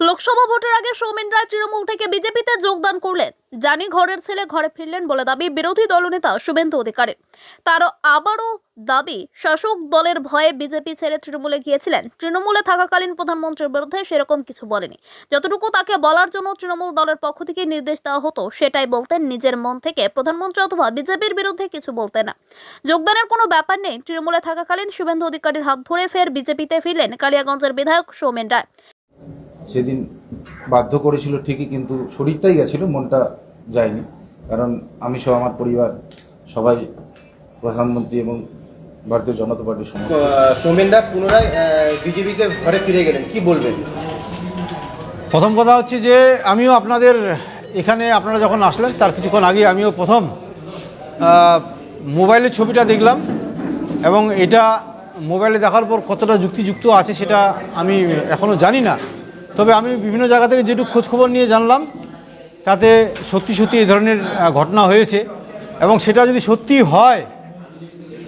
লোকসভা ভোটের আগে সৌমেন রায় তৃণমূল থেকে বিজেপিতে যোগদান করলেন। জানি ঘরের ছেলে ঘরে ফিরলেন বলে দাবি বিরোধী দলনেতা শুভেন্দু অধিকারীর। তারও আবারও দাবি, শাসক দলের ভয়ে বিজেপি ছেড়ে তৃণমূলে গিয়েছিলেন। তৃণমূলে থাকাকালীন প্রধানমন্ত্রীর বিরুদ্ধে সেরকম কিছু বলেনি। যতটুকু তাকে বলার জন্য তৃণমূল দলের পক্ষ থেকে নির্দেশ দেওয়া হতো, সেটাই বলতেন নিজের মন থেকে প্রধানমন্ত্রী অথবা বিজেপির বিরুদ্ধে কিছু বলতেন না। যোগদানের কোনো ব্যাপার নেই, তৃণমূলে থাকাকালীন শুভেন্দু অধিকারীর হাত ধরে ফের বিজেপিতে ফিরলেন কালিয়াগঞ্জের বিধায়ক সৌমেন রায়। সেদিন বাধ্য করেছিল ঠিকই কিন্তু শরীরটাই গেছিল মনটা যায়নি। কারণ আমি সহ আমার পরিবার সবাই প্রধানমন্ত্রী এবং ভারতীয় জনতা পার্টির সমর্থক সৌমেনদা পুনরায় বিজেপিতে ঘরে ফিরে গেলেন কি বলবেন? প্রথম কথা হচ্ছে যে আমিও আপনাদের এখানে আপনারা যখন আসলেন তার কিছুক্ষণ আগে আমিও প্রথম মোবাইলের ছবিটা দেখলাম এবং এটা মোবাইলে দেখার পর কতটা যুক্তিযুক্ত আছে সেটা আমি এখনও জানি না। তবে আমি বিভিন্ন জায়গা থেকে যেটুকু খোঁজখবর নিয়ে জানলাম, তাতে সত্যি সত্যি এই ধরনের ঘটনা হয়েছে এবং সেটা যদি সত্যি হয়,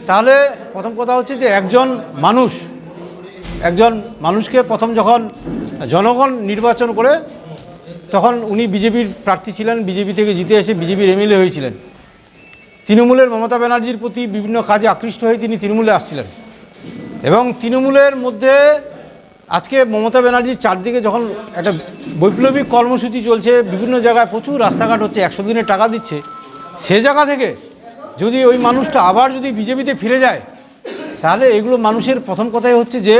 তাহলে প্রথম কথা হচ্ছে যে একজন মানুষ, একজন মানুষকে প্রথম যখন জনগণ নির্বাচন করে, তখন উনি বিজেপির প্রার্থী ছিলেন, বিজেপি থেকে জিতে এসে বিজেপির এমএলএ হয়েছিলেন। তৃণমূলের মমতা ব্যানার্জির প্রতি বিভিন্ন কাজে আকৃষ্ট হয়ে তিনি তৃণমূলে আসছিলেন। এবং তৃণমূলের মধ্যে আজকে মমতা ব্যানার্জির চারদিকে যখন একটা বৈপ্লবিক কর্মসূচি চলছে, বিভিন্ন জায়গায় প্রচুর রাস্তাঘাট হচ্ছে, একশো দিনের টাকা দিচ্ছে, সে জায়গা থেকে যদি ওই মানুষটা আবার যদি বিজেপিতে ফিরে যায়, তাহলে এগুলো মানুষের প্রথম কথাই হচ্ছে যে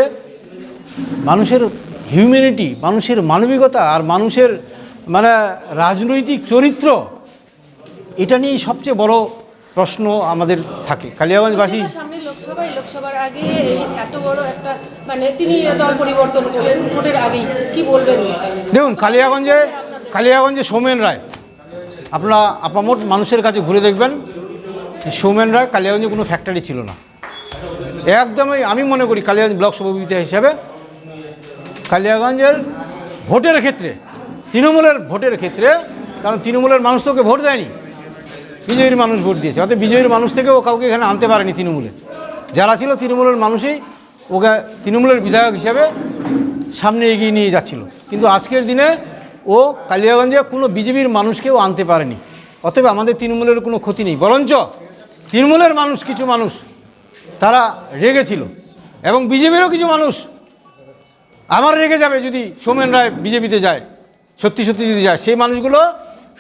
মানুষের হিউম্যানিটি মানুষের মানবিকতা আর মানুষের মানে রাজনৈতিক চরিত্র, এটা নিয়েই সবচেয়ে বড় প্রশ্ন আমাদের থাকে। কালিয়াগঞ্জবাসী এই লোকসভার আগে এই এত বড় একটা মানে তিনি দল পরিবর্তন করলেন, ভোটের আগেই। কি বলবেন? দেখুন, কালিয়াগঞ্জে কালিয়াগঞ্জে সৌমেন রায়। আপনারা আপামোট মানুষের কাছে ঘুরে দেখবেন সৌমেন রায় কালিয়াগঞ্জে কোনো ফ্যাক্টরি ছিল না। একদমই আমি মনে করি কালিয়াগঞ্জ ব্লক সভাপতি হিসাবে, কালিয়াগঞ্জের ভোটের ক্ষেত্রে, তৃণমূলের ভোটের ক্ষেত্রে, কারণ তৃণমূলের মানুষ তোকে ভোট দেয়নি। বিজয়ীর মানুষ ভোট দিয়েছে, অর্থাৎ বিজয়ীর মানুষ থেকেও কাউকে এখানে আনতে পারেনি তৃণমূলে। যারা ছিল তৃণমূলের মানুষই ওকে তৃণমূলের বিধায়ক হিসাবে সামনে এগিয়ে নিয়ে যাচ্ছিল। কিন্তু আজকের দিনে ও কালিয়াগঞ্জে কোনো বিজেপির মানুষকেও আনতে পারেনি। অতএব আমাদের তৃণমূলের কোনো ক্ষতি নেই। বরঞ্চ তৃণমূলের মানুষ কিছু মানুষ তারা রেগেছিল এবং বিজেপিরও কিছু মানুষ আমার রেগে যাবে যদি সৌমেন রায় বিজেপিতে যায়, সত্যি সত্যি যদি যায়, সেই মানুষগুলো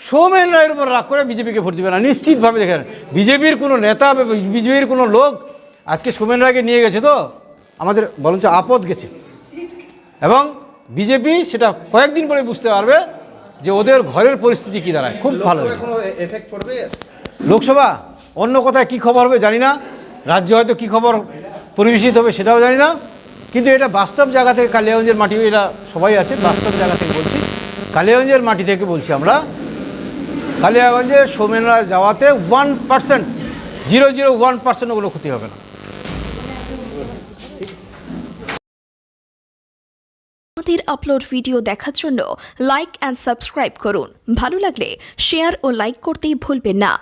সৌমেন রায়ের উপর রাগ করে বিজেপিকে ভোট দেবে না। নিশ্চিতভাবে দেখেন, বিজেপির কোনো নেতা বিজেপির কোনো লোক আজকে সৌমেন রায়কে নিয়ে গেছে তো? আমাদের বরঞ্চ আপদ গেছে। এবং বিজেপি সেটা কয়েকদিন পরে বুঝতে পারবে যে ওদের ঘরের পরিস্থিতি কী দাঁড়ায়। খুব ভালো লোকসভা অন্য কোথায় কী খবর হবে জানি না। রাজ্যে হয়তো কী খবর পরিবেশিত হবে সেটাও জানি না। কিন্তু এটা বাস্তব জায়গা থেকে কালিয়াগঞ্জের মাটি এটা সবাই আছে বাস্তব জায়গা থেকে বলছি। কালিয়াগঞ্জের মাটি থেকে বলছি আমরা। কালিয়াগঞ্জে সৌমেনরা যাওয়াতে one percent zero zero one percent ওগুলো ক্ষতি হবে না। আমাদের আপলোড ভিডিও দেখার জন্য লাইক অ্যান্ড সাবস্ক্রাইব করুন। ভালো লাগলে শেয়ার ও লাইক করতেই ভুলবেন না।